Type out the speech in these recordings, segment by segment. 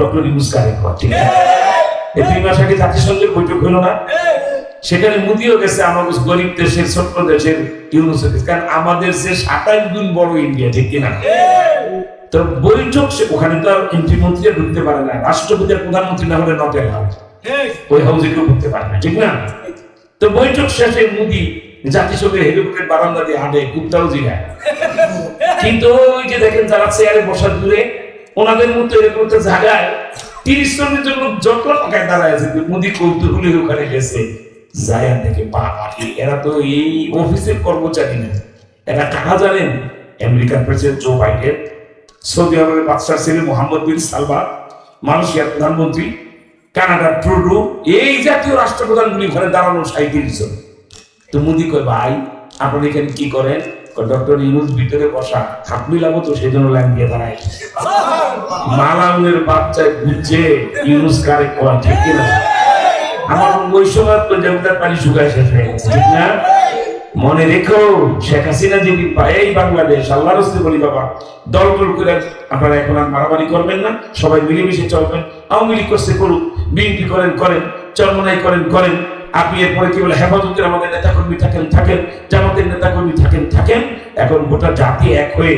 Doctor ঠিক মাস আগে জাতিসংঘের বৈঠক হলো না? সেখানে মুদিও গেছে আমাদের গরিব দেশের, ছোট্ট দেশের ইউনুস কারণ আমাদের সাতাশ গুণ বড় ইন্ডিয়া, ঠিক কিনা? তো বৈঠক ওখানে তো আর এমপি ঢুকতে পারে না। রাষ্ট্রপতি আর প্রধানমন্ত্রী না হলে হাউস ওই হাউসে কেউ ঢুকতে পারে না, ঠিক না? তো বৈঠক শেষে মোদি জাতিসংঘের হেলিকপ্টার বারান্দা দিয়ে হাঁটে জিগায়। কিন্তু ওই যে দেখেন যারা চেয়ারে বসা দূরে ওনাদের মতো এরকম একটা জায়গায় তিরিশ জনের জন্য যত টাকায় দাঁড়ায় আছে মোদি কৌতূহলী ওখানে গেছে, জায়ান থেকে পা পাখি এরা তো এই অফিসের কর্মচারী না। এরা টাকা জানেন? আমেরিকার প্রেসিডেন্ট জো বাইডেন, সৌদি আরবের বাদশাহ ছেলে মোহাম্মদ বিন সালমান, মালয়েশিয়ার প্রধানমন্ত্রী, কানাডার ট্রুডু, এই জাতীয় রাষ্ট্রপ্রধানগুলি ঘরে দাঁড়ানো সাঁত্রিশ জন। তো মুদি কয়, ভাই, আপনারা এখানে কি করেন? ডক্টর ইউনুস ভিতরে বসা তো, সেই জন্য দিয়ে দাঁড়ায়। বাচ্চায় বুঝছে, ইউনুস কারে ঠিক কিনা আমার ওই সময় তো পানি শুকায় শেষ হয়ে গেছে, ঠিক না? মনে রেখো, শেখ হাসিনা যেদিন পায় বাংলাদেশ আল্লাহ রস্তে বলি বাবা, দল টল করে আপনারা এখন আর মারামারি করবেন না, সবাই মিলেমিশে চলবেন, আওয়ামী লীগ করছে করুক, বিএনপি করেন করেন, চরমনাই করেন করেন। আপনি এরপরে কি বলে, হেফাজতের আমাদের নেতাকর্মী থাকেন থাকেন, জামাতের নেতাকর্মী থাকেন থাকেন। এখন গোটা জাতি এক হয়ে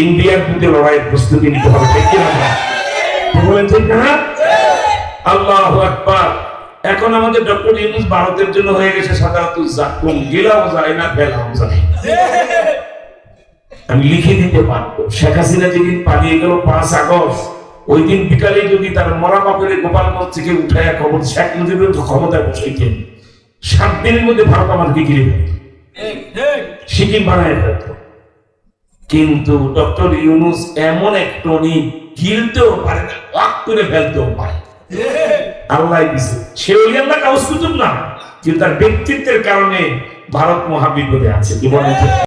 ইন্ডিয়ার বিরুদ্ধে লড়াইয়ের প্রস্তুতি নিতে হবে, ঠিক কিনা বলেন, ঠিক না? আল্লাহ আকবার। এখন আমাদের ডক্টর ইউনুস ভারতের জন্য হয়ে গেছে সাধারণত জাকুম যায় না আমি লিখে দিতে পারব। শেখ হাসিনা যেদিন পালিয়ে গেল পাঁচ আগস্ট, ওই দিন বিকালে যদি তার মরা বাপের গোপালগঞ্জ থেকে উঠায় খবর, শেখ মুজিবের ক্ষমতায় বসাইতেন সাত দিনের মধ্যে ভারত আমাদেরকে ঘিরে সিকিম বানায় ফেলত। কিন্তু ডক্টর ইউনুস এমন এক টনি গিলতেও পারে না ওয়াক করে ফেলতেও পারে। আল্লাহ দিছে। সে আল্লাহ কাউস না কিন্তু তার ব্যক্তিত্বের কারণে ভারত মহাবিপদে আছে কি বলেন?